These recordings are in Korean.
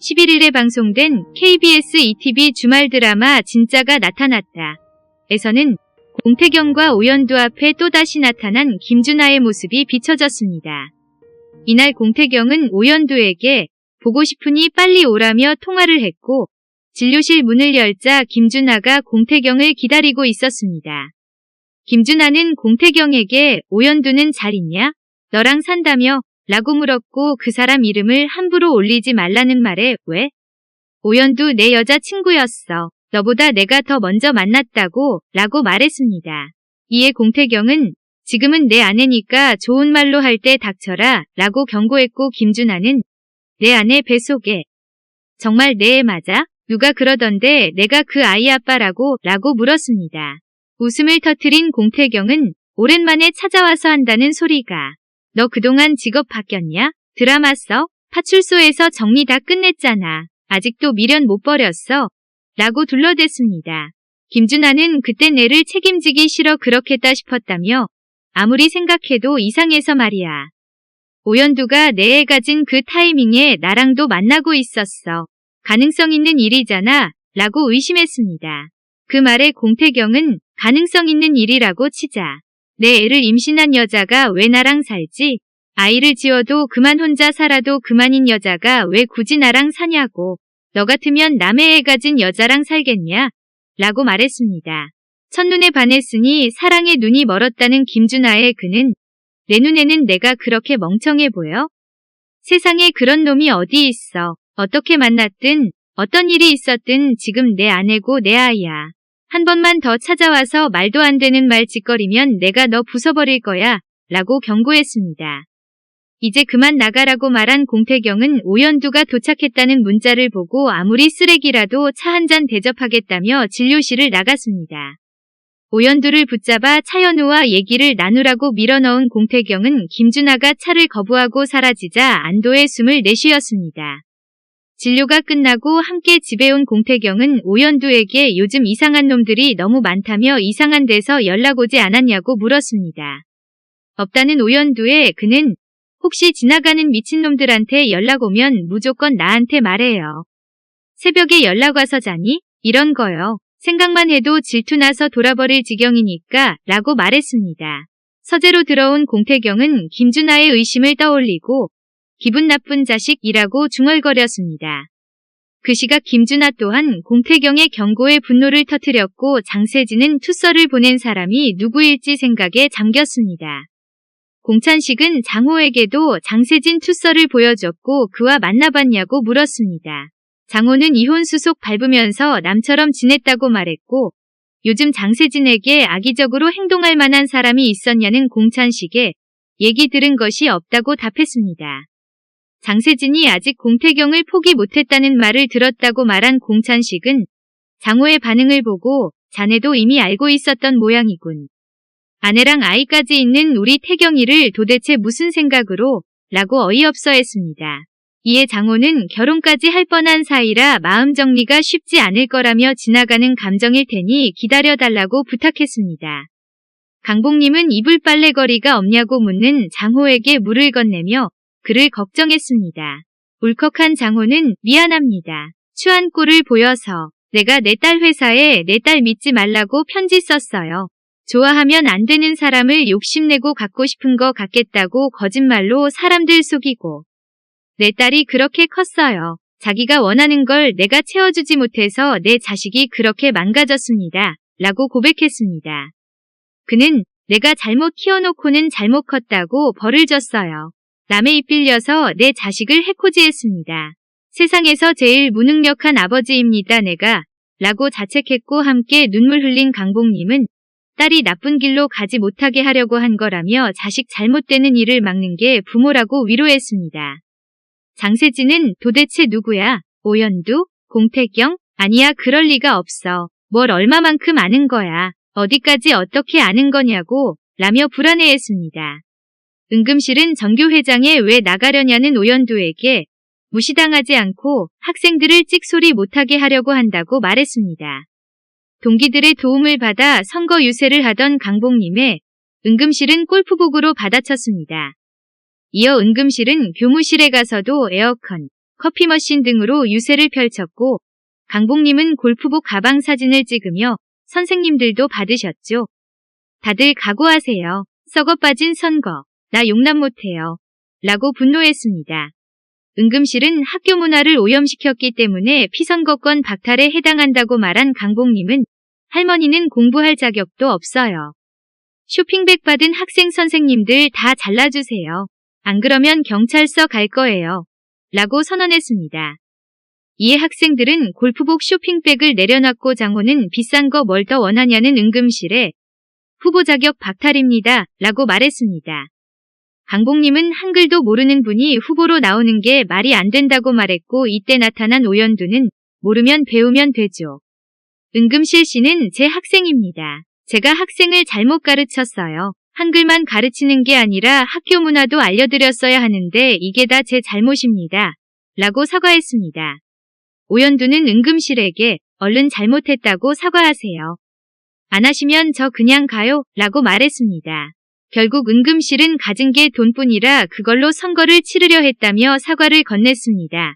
11일에 방송된 KBS ETV 주말 드라마 진짜가 나타났다. 에서는 공태경과 오연두 앞에 또다시 나타난 김준하의 모습이 비춰졌습니다. 이날 공태경은 오연두에게 보고 싶으니 빨리 오라며 통화를 했고 진료실 문을 열자 김준하가 공태경을 기다리고 있었습니다. 김준하는 공태경에게 오연두는 잘 있냐? 너랑 산다며? 라고 물었고 그 사람 이름을 함부로 올리지 말라는 말에 왜? 오연두 내 여자친구였어. 너보다 내가 더 먼저 만났다고 라고 말했습니다. 이에 공태경은 지금은 내 아내니까 좋은 말로 할 때 닥쳐라 라고 경고했고 김준하는 내 아내 뱃속에 정말 내 애 맞아? 누가 그러던데 내가 그 아이 아빠라고 라고 물었습니다. 웃음을 터트린 공태경은 오랜만에 찾아와서 한다는 소리가 너 그동안 직업 바뀌었냐? 드라마 써? 파출소에서 정리 다 끝냈잖아. 아직도 미련 못 버렸어. 라고 둘러댔습니다. 김준하는 그때 내를 책임지기 싫어 그렇겠다 싶었다며 아무리 생각해도 이상해서 말이야. 오연두가 내애 가진 그 타이밍에 나랑도 만나고 있었어. 가능성 있는 일이잖아. 라고 의심했습니다. 그 말에 공태경은 가능성 있는 일이라고 치자. 내 애를 임신한 여자가 왜 나랑 살지? 아이를 지어도 그만 혼자 살아도 그만인 여자가 왜 굳이 나랑 사냐고. 너 같으면 남의 애 가진 여자랑 살겠냐? 라고 말했습니다. 첫눈에 반했으니 사랑에 눈이 멀었다는 김준하의 그는 내 눈에는 내가 그렇게 멍청해 보여? 세상에 그런 놈이 어디 있어. 어떻게 만났든 어떤 일이 있었든 지금 내 아내고 내 아이야. 한 번만 더 찾아와서 말도 안 되는 말 짓거리면 내가 너 부숴버릴 거야. 라고 경고했습니다. 이제 그만 나가라고 말한 공태경은 오연두가 도착했다는 문자를 보고 아무리 쓰레기라도 차 한 잔 대접하겠다며 진료실을 나갔습니다. 오연두를 붙잡아 차연우와 얘기를 나누라고 밀어넣은 공태경은 김준하가 차를 거부하고 사라지자 안도의 숨을 내쉬었습니다. 진료가 끝나고 함께 집에 온 공태경은 오연두에게 요즘 이상한 놈들이 너무 많다며 이상한 데서 연락 오지 않았냐고 물었습니다. 없다는 오연두에 그는 혹시 지나가는 미친놈들한테 연락 오면 무조건 나한테 말해요. 새벽에 연락 와서 자니? 이런 거요. 생각만 해도 질투나서 돌아버릴 지경이니까 라고 말했습니다. 서재로 들어온 공태경은 김준하의 의심을 떠올리고 기분 나쁜 자식이라고 중얼거렸습니다. 그 시각 김준하 또한 공태경의 경고에 분노를 터뜨렸고 장세진은 투서를 보낸 사람이 누구일지 생각에 잠겼습니다. 공찬식은 장호에게도 장세진 투서를 보여줬고 그와 만나봤냐고 물었습니다. 장호는 이혼 수속 밟으면서 남처럼 지냈다고 말했고 요즘 장세진에게 악의적으로 행동할 만한 사람이 있었냐는 공찬식에 얘기 들은 것이 없다고 답했습니다. 장세진이 아직 공태경을 포기 못했다는 말을 들었다고 말한 공찬식은 장호의 반응을 보고 자네도 이미 알고 있었던 모양이군. 아내랑 아이까지 있는 우리 태경이를 도대체 무슨 생각으로 라고 어이없어 했습니다. 이에 장호는 결혼까지 할 뻔한 사이라 마음 정리가 쉽지 않을 거라며 지나가는 감정일 테니 기다려달라고 부탁했습니다. 강복님은 이불 빨래거리가 없냐고 묻는 장호에게 물을 건네며 그를 걱정했습니다. 울컥한 장호는 미안합니다. 추한 꼴을 보여서 내가 내 딸 회사에 내 딸 믿지 말라고 편지 썼어요. 좋아하면 안 되는 사람을 욕심내고 갖고 싶은 거 같겠다고 거짓말로 사람들 속이고 내 딸이 그렇게 컸어요. 자기가 원하는 걸 내가 채워주지 못해서 내 자식이 그렇게 망가졌습니다. 라고 고백했습니다. 그는 내가 잘못 키워놓고는 잘못 컸다고 벌을 줬어요. 남의 입 빌려서 내 자식을 해코지했습니다. 세상에서 제일 무능력한 아버지입니다 내가 라고 자책했고 함께 눈물 흘린 강복님은 딸이 나쁜 길로 가지 못하게 하려고 한 거라며 자식 잘못되는 일을 막는 게 부모라고 위로했습니다. 장세진은 도대체 누구야? 오연두? 공태경? 아니야 그럴 리가 없어. 뭘 얼마만큼 아는 거야. 어디까지 어떻게 아는 거냐고 라며 불안해했습니다. 응급실은 정교회장에 왜 나가려냐는 오연두에게 무시당하지 않고 학생들을 찍소리 못하게 하려고 한다고 말했습니다. 동기들의 도움을 받아 선거 유세를 하던 강복님의 응급실은 골프복으로 받아쳤습니다. 이어 응급실은 교무실에 가서도 에어컨, 커피 머신 등으로 유세를 펼쳤고 강복님은 골프복 가방 사진을 찍으며 선생님들도 받으셨죠. 다들 각오하세요. 썩어 빠진 선거. 나 용납 못해요. 라고 분노했습니다. 응금실은 학교 문화를 오염시켰기 때문에 피선거권 박탈에 해당한다고 말한 강복님은 할머니는 공부할 자격도 없어요. 쇼핑백 받은 학생 선생님들 다 잘라주세요. 안 그러면 경찰서 갈 거예요. 라고 선언했습니다. 이에 학생들은 골프복 쇼핑백을 내려놨고 장호는 비싼 거 뭘 더 원하냐는 응금실에 후보 자격 박탈입니다. 라고 말했습니다. 강복님은 한글도 모르는 분이 후보로 나오는 게 말이 안 된다고 말했고 이때 나타난 오연두는 모르면 배우면 되죠. 은금실 씨는 제 학생입니다. 제가 학생을 잘못 가르쳤어요. 한글만 가르치는 게 아니라 학교 문화도 알려드렸어야 하는데 이게 다 제 잘못입니다. 라고 사과했습니다. 오연두는 은금실에게 얼른 잘못했다고 사과하세요. 안 하시면 저 그냥 가요. 라고 말했습니다. 결국 은금실은 가진 게 돈뿐이라 그걸로 선거를 치르려 했다며 사과를 건넸습니다.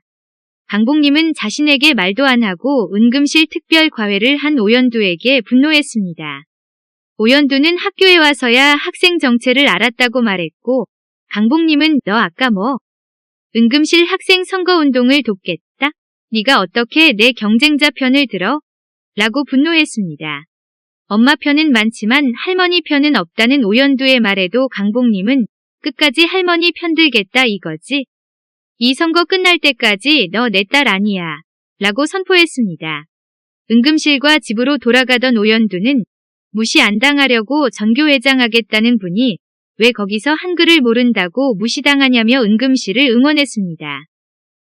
강복님은 자신에게 말도 안 하고 은금실 특별 과외를 한 오연두에게 분노했습니다. 오연두는 학교에 와서야 학생 정체를 알았다고 말했고 강복님은 너 아까 뭐 은금실 학생 선거운동을 돕겠다? 네가 어떻게 내 경쟁자 편을 들어? 라고 분노했습니다. 엄마 편은 많지만 할머니 편은 없다는 오연두의 말에도 강복님은 끝까지 할머니 편들겠다 이거지. 이 선거 끝날 때까지 너 내 딸 아니야. 라고 선포했습니다. 은금실과 집으로 돌아가던 오연두는 무시 안 당하려고 전교회장 하겠다는 분이 왜 거기서 한글을 모른다고 무시당하냐며 은금실을 응원했습니다.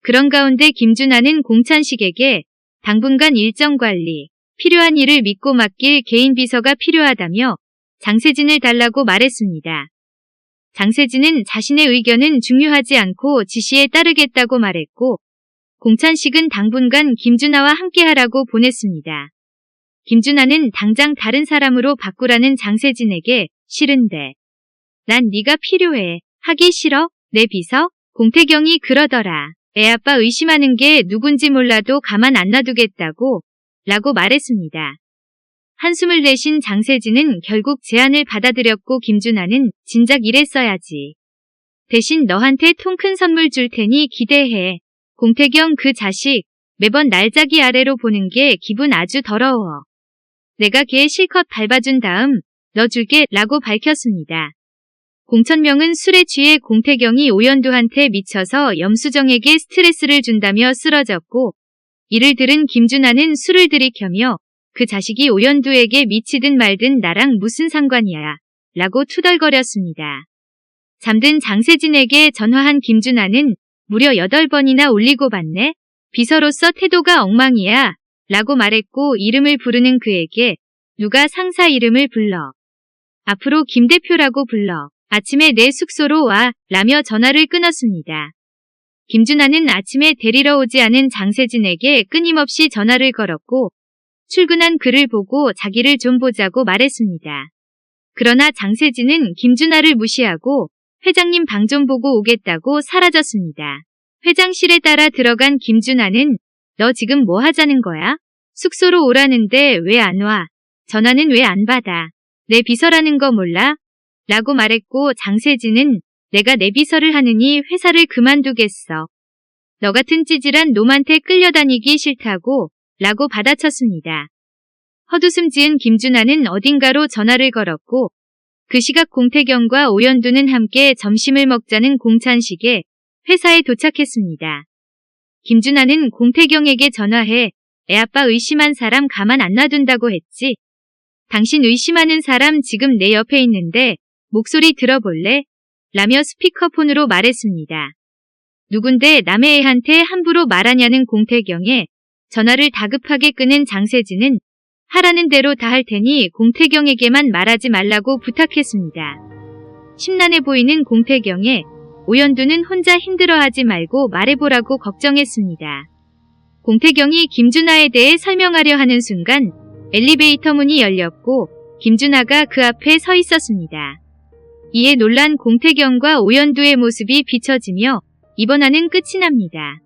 그런 가운데 김준하는 공찬식에게 당분간 일정 관리, 필요한 일을 믿고 맡길 개인 비서가 필요하다며 장세진을 달라고 말했습니다. 장세진은 자신의 의견은 중요하지 않고 지시에 따르겠다고 말했고 공찬식은 당분간 김준하와 함께하라고 보냈습니다. 김준하는 당장 다른 사람으로 바꾸라는 장세진에게 싫은데 난 네가 필요해. 하기 싫어? 내 비서? 공태경이 그러더라. 애 아빠 의심하는 게 누군지 몰라도 가만 안 놔두겠다고 라고 말했습니다. 한숨을 내신 장세진은 결국 제안을 받아들였고 김준하는 진작 이랬어야지. 대신 너한테 통 큰 선물 줄 테니 기대해. 공태경 그 자식 매번 날짜기 아래로 보는 게 기분 아주 더러워. 내가 걔 실컷 밟아준 다음 너 줄게 라고 밝혔습니다. 공천명은 술에 취해 공태경이 오연두한테 미쳐서 염수정에게 스트레스를 준다며 쓰러졌고 이를 들은 김준하는 술을 들이켜며 그 자식이 오연두에게 미치든 말든 나랑 무슨 상관이야 라고 투덜거렸습니다. 잠든 장세진에게 전화한 김준하는 무려 8번이나 올리고 받네. 비서로서 태도가 엉망이야 라고 말했고 이름을 부르는 그에게 누가 상사 이름을 불러. 앞으로 김 대표라고 불러. 아침에 내 숙소로 와 라며 전화를 끊었습니다. 김준하는 아침에 데리러 오지 않은 장세진에게 끊임없이 전화를 걸었고 출근한 그를 보고 자기를 좀 보자고 말했습니다. 그러나 장세진은 김준하를 무시하고 회장님 방 좀 보고 오겠다고 사라졌습니다. 회장실에 따라 들어간 김준하는 너 지금 뭐 하자는 거야? 숙소로 오라는데 왜 안 와? 전화는 왜 안 받아? 내 비서라는 거 몰라? 라고 말했고 장세진은 내가 내 비서를 하느니 회사를 그만두겠어. 너 같은 찌질한 놈한테 끌려다니기 싫다고 라고 받아쳤습니다. 헛웃음 지은 김준하는 어딘가로 전화를 걸었고 그 시각 공태경과 오연두는 함께 점심을 먹자는 공찬식에 회사에 도착했습니다. 김준하는 공태경에게 전화해 애아빠 의심한 사람 가만 안 놔둔다고 했지. 당신 의심하는 사람 지금 내 옆에 있는데 목소리 들어볼래? 라며 스피커폰으로 말했습니다. 누군데 남의 애한테 함부로 말하냐는 공태경에 전화를 다급하게 끄는 장세진은 하라는 대로 다 할 테니 공태경에게만 말하지 말라고 부탁했습니다. 심란해 보이는 공태경에 오연두는 혼자 힘들어하지 말고 말해보라고 걱정했습니다. 공태경이 김준하에 대해 설명하려 하는 순간 엘리베이터 문이 열렸고 김준하가 그 앞에 서 있었습니다. 이에 놀란 공태경과 오연두의 모습이 비춰지며 이번화는 끝이 납니다.